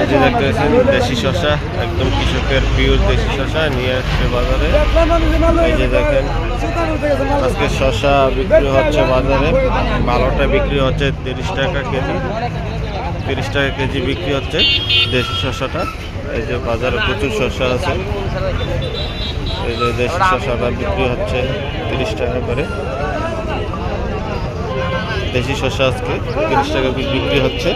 এই যে দেখতে পাচ্ছেন দেশি শশা একদম কৃষকের পিওর দেশি শশা নিয়ে আসছে বাজারে। এই যে দেখেন, আজকে শশা বিক্রি হচ্ছে বাজারে। ভালোটা বিক্রি হচ্ছে তিরিশ টাকা কেজি। তিরিশ টাকা কেজি বিক্রি হচ্ছে দেশি শশাটা এই যে বাজারে প্রচুর শশা আছে। এই যে দেশি শশাটা বিক্রি হচ্ছে তিরিশ টাকা করে। দেশি শশা আজকে তিরিশ টাকা বিক্রি হচ্ছে।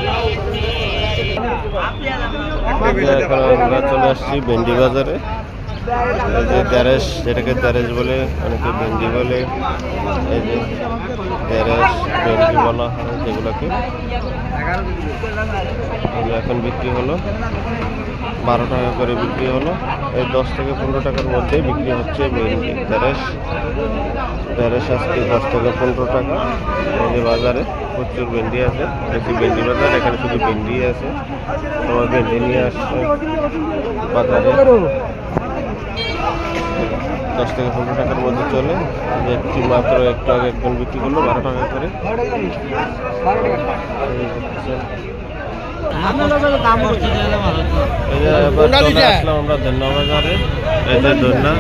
এখন আমরা চলে আসছি ভেন্ডি বাজারে। এই যে দ্যারেস যেটাকে দ্যারেস বলে, অনেকে ভেন্ডি বলে। এই যে দ্যারেস ভেন্ডি বলা হয় যেগুলোকে। এখন বিক্রি হলো। বারো টাকা করে বিক্রি হলো। এই দশ থেকে পনেরো টাকার মধ্যে বিক্রি হচ্ছে ভেন্ডি দ্যারেস দ্যারেস আজকে দশ থেকে পনেরো টাকা। এই বাজারে প্রচুর ভেন্ডি আছে। বেশি ভেন্ডি বাজার, এখানে শুধু ভেন্ডি আছে। ভেন্ডি নিয়ে আসছে বাজারে। দশ থেকে পনেরো টাকার মধ্যে চলে। একটি মাত্র একটু আগে একজন বিক্রি করল বারো টাকা করে। আমরা এই যে ধন্যা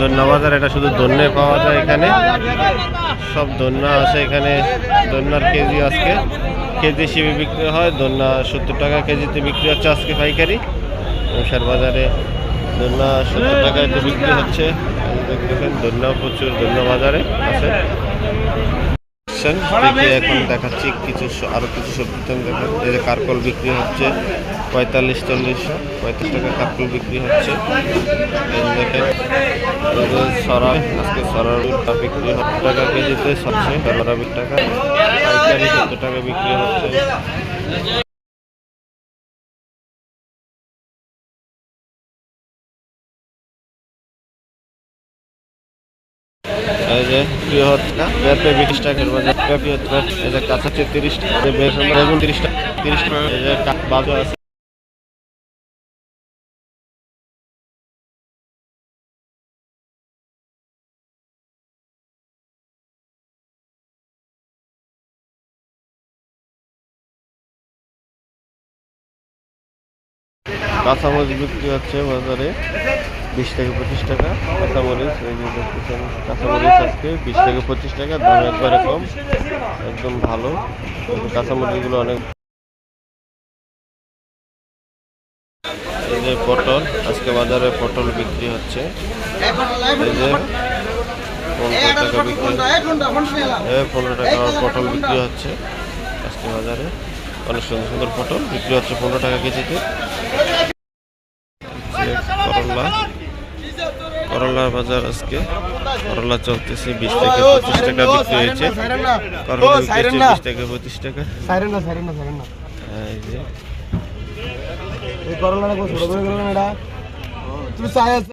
এখানে এটা শুধু ধন্যে পাওয়া যায় এখানে। সব ধন্যা আছে এখানে ধন্যার কেজি আজকে। কেজি হিসেবে বিক্রি হয়, দোলনা সত্তর টাকা কেজিতে বিক্রি হচ্ছে আজকে পাইকারি। মশার বাজারে দোলনা সত্তর টাকায় বিক্রি হচ্ছে। দেখেন, দোলনা প্রচুর, দোলনা বাজারে আছে। এখন দেখাচ্ছি কিছু আরও কিছু সবজি। দেখা দেখেন এই যে কারকল বিক্রি হচ্ছে। পঁয়তাল্লিশ, চল্লিশ, পঁয়ত্রিশ টাকা কাপড় বিক্রি হচ্ছে। সরা বিক্রি টাকা টাকা বিক্রি হচ্ছে। এই যে বাজার। হচ্ছে হচ্ছে তিরিশ টাকা। বেগুন তিরিশ টাকা তিরিশ টাকা। কা- আছে। কাঁচামরিচ বিক্রি হচ্ছে বাজারে বিশ থেকে পঁচিশ টাকা। কাঁচামরিচ, এই যে দেখতেছেন, কাঁচামরিচ আজকে বিশ থেকে পঁচিশ টাকা, দাম একবারে কম, একদম ভালো। কাঁচামরিচগুলো অনেক এই যে পটল, আজকে বাজারে পটল বিক্রি হচ্ছে। এই যে পনেরো টাকা বিক্রি পনেরো টাকা পটল বিক্রি হচ্ছে আজকে বাজারে। অনেক সুন্দর সুন্দর পটল, বিক্রি হচ্ছে পনেরো টাকা কেজিতে। যে করলা করলার বাজার আজকে। করলা চলতেছে বিশ থেকে পঁচিশ টাকা বিক্রি হয়েছে। করলা বিশ থেকে পঁচিশ টাকা। তুমি